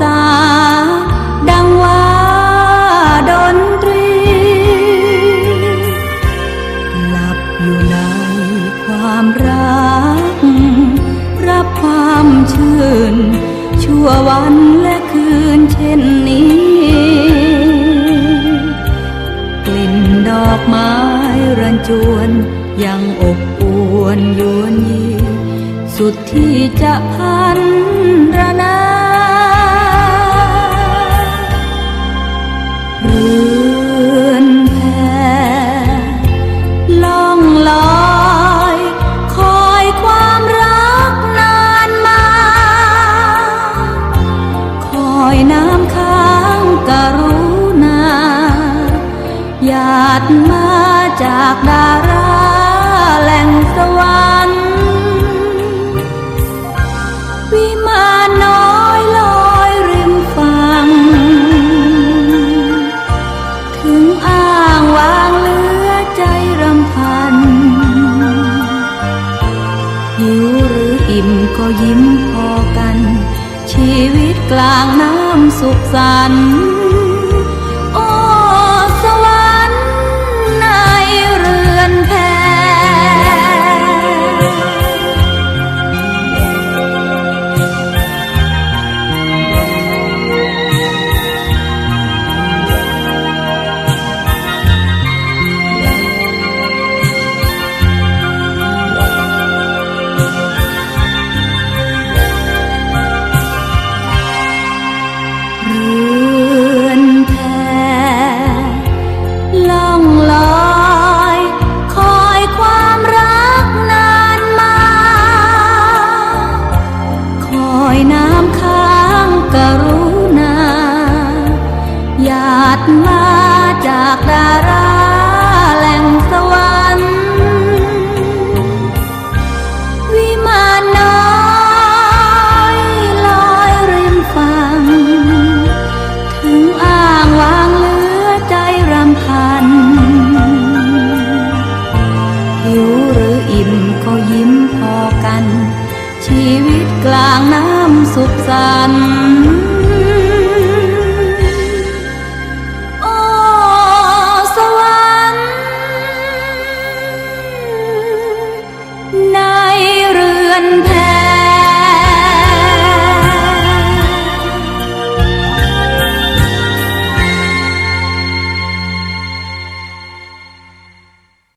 ษา ดังว่าดนตรี หลับอยู่ในความรัก รับความชื่น ชั่ววันและคืนเช่นนี้ กลิ่นดอกไม้รันจวนยังอบอวนยวนยี สุดที่จะพันาดมาจากดาราแหล่งสวรรค์วิมานน้อยลอยริมฝั่ง ถึงอ้างวางเหลือใจรำพัน หิวหรืออิ่มก็ยิ้มพอกัน ชีวิตกลางน้ำสุขสันต์ ดมาจากดาราแหล่งสวรรค์วิมานน้อยลอยริมฝั่งถึงอ้างวางเหลือใจรำพัน หิวหรืออิ่มก็ยิ้มพอกัน ชีวิตกลางน้ำสุขสันต์